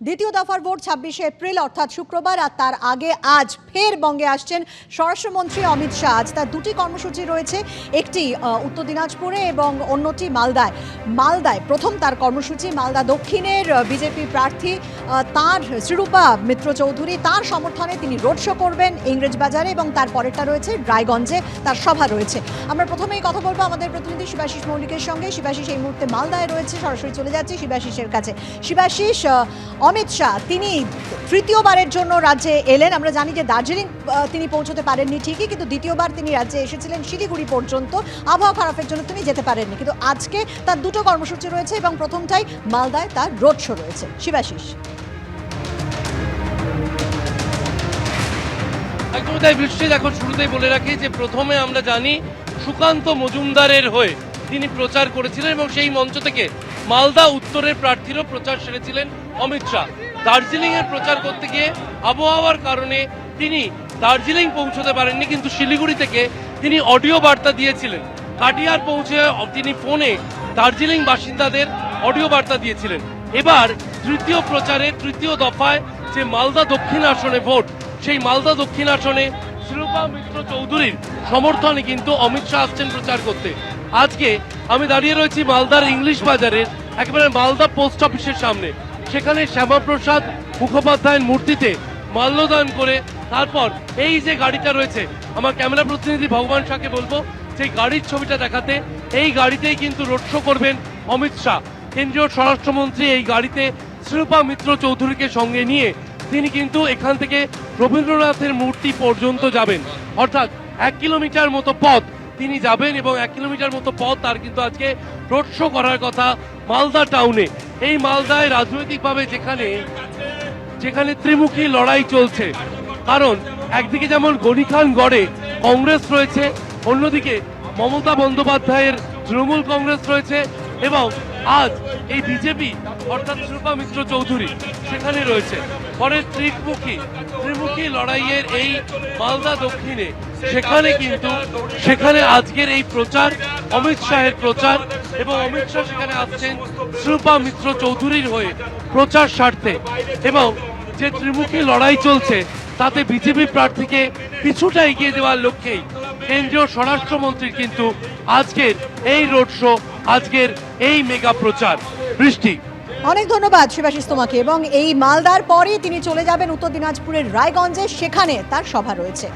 দ্বিতীয় দফার ভোট ছাব্বিশে এপ্রিল, অর্থাৎ শুক্রবার, আর তার আগে আজ ফের বঙ্গে আসছেন স্বরাষ্ট্রমন্ত্রী অমিত শাহ। আজ তার দুটি কর্মসূচি রয়েছে, একটি উত্তর দিনাজপুরে এবং অন্যটি মালদায়। মালদায় প্রথম তার কর্মসূচি, মালদা দক্ষিণের বিজেপি প্রার্থী তার শ্রীরূপা মিত্র চৌধুরী। তার সমর্থনে তিনি রোড শো করবেন ইংরেজবাজারে এবং তার পরেরটা রয়েছে রায়গঞ্জে, তার সভা রয়েছে। আমরা প্রথমেই কথা বলব আমাদের প্রতিনিধি শিবাশিস মৌলিকের সঙ্গে। শিবাশিস, এই মুহূর্তে মালদায় রয়েছে, সরাসরি চলে যাচ্ছে শিবাশিসের কাছে। শিবাশিস অমিত শাহ, তিনি তৃতীয়বারের জন্য রাজ্যে এলেন। আমরা জানি যে দার্জিলিং তিনি পৌঁছতে পারেননি ঠিকই, কিন্তু দ্বিতীয়বার তিনি রাজ্যে এসেছিলেন শিলিগুড়ি পর্যন্ত। আবহাওয়া খারাপের জন্য তিনি যেতে পারেননি, কিন্তু আজকে তার দুটো কর্মসূচি রয়েছে এবং প্রথমটাই মালদায় তার রোড শো রয়েছে। শিবাশিস। একদম তাই দেখো শুরুতেই বলে রাখি যে প্রথমে আমরা জানি সুকান্ত মজুমদারের হয়ে তিনি প্রচার করেছিলেন এবং সেই মঞ্চ থেকে মালদা উত্তরের প্রার্থীরও প্রচার সেরেছিলেন অমিত শাহ। দার্জিলিং এর প্রচার করতে গিয়ে আবহাওয়ার কারণে তিনি দার্জিলিং পৌঁছতে পারেননি, কিন্তু শিলিগুড়ি থেকে তিনি অডিও বার্তা দিয়েছিলেন। কাটিয়ার পৌঁছে তিনি ফোনে দার্জিলিং বাসিন্দাদের অডিও বার্তা দিয়েছিলেন। এবার তৃতীয় প্রচারে, তৃতীয় দফায় যে মালদা দক্ষিণ আসনে ভোট, সেই মালদা দক্ষিণ আসনে শিরোপা মিত্র চৌধুরীর সমর্থনে কিন্তু অমিত শাহ আসছেন প্রচার করতে। আজকে আমি দাঁড়িয়ে রয়েছি মালদার ইংলিশ বাজারের একেবারে মালদা পোস্ট অফিসের সামনে। সেখানে শ্যামাপ্রসাদ মুখোপাধ্যায়ের মূর্তিতে মাল্যদান করে তারপর এই যে গাড়িটা রয়েছে, আমার ক্যামেরা প্রতিনিধি ভগবান শাহকে বলব যে গাড়ির ছবিটা দেখাতে এই গাড়িতেই কিন্তু রোড শো করবেন অমিত শাহ। কেন্দ্রীয় স্বরাষ্ট্রমন্ত্রী এই গাড়িতে শিল্পা মিত্র চৌধুরীকে সঙ্গে নিয়ে তিনি কিন্তু এখান থেকে রবীন্দ্রনাথের মূর্তি পর্যন্ত যাবেন। অর্থাৎ এক কিলোমিটার মতো পথ তিনি যাবেন এবং এক কিলোমিটার মতো পথ তার কিন্তু আজকে রোড শো করার কথা মালদা টাউনে। এই মালদায় রাজনৈতিকভাবে যেখানে যেখানে ত্রিমুখী লড়াই চলছে, কারণ একদিকে যেমন গণিখান গড়ে কংগ্রেস রয়েছে, অন্যদিকে মমতা বন্দ্যোপাধ্যায়ের তৃণমূল কংগ্রেস রয়েছে এবং আজ এই বিজেপি, অর্থাৎ শিল্পা মিত্র চৌধুরী, সেখানে রয়েছে। পরে ত্রিমুখী ত্রিমুখী লড়াইয়ের এই মালদা দক্ষিণে, সেখানে কিন্তু, সেখানে আজকের এই প্রচার, অমিত শাহের প্রচার, এবং অমিত শাহ সেখানে আসছেন শিল্পা মিত্র চৌধুরীর হয়ে প্রচার স্বার্থে। এবং যে ত্রিমুখী লড়াই চলছে, তাতে বিজেপি প্রার্থীকে কিছুটা এগিয়ে দেওয়ার লক্ষ্যেই কেন্দ্রীয় স্বরাষ্ট্রমন্ত্রীর কিন্তু আজকের এই রোড শো আজকের এই মেগা প্রচার। বৃষ্টি। অনেক ধন্যবাদ শিবাশিস তোমাকে এবং এই মালদার পরেই তিনি চলে যাবেন উত্তর দিনাজপুরের রায়গঞ্জে। সেখানে তার সভা রয়েছে।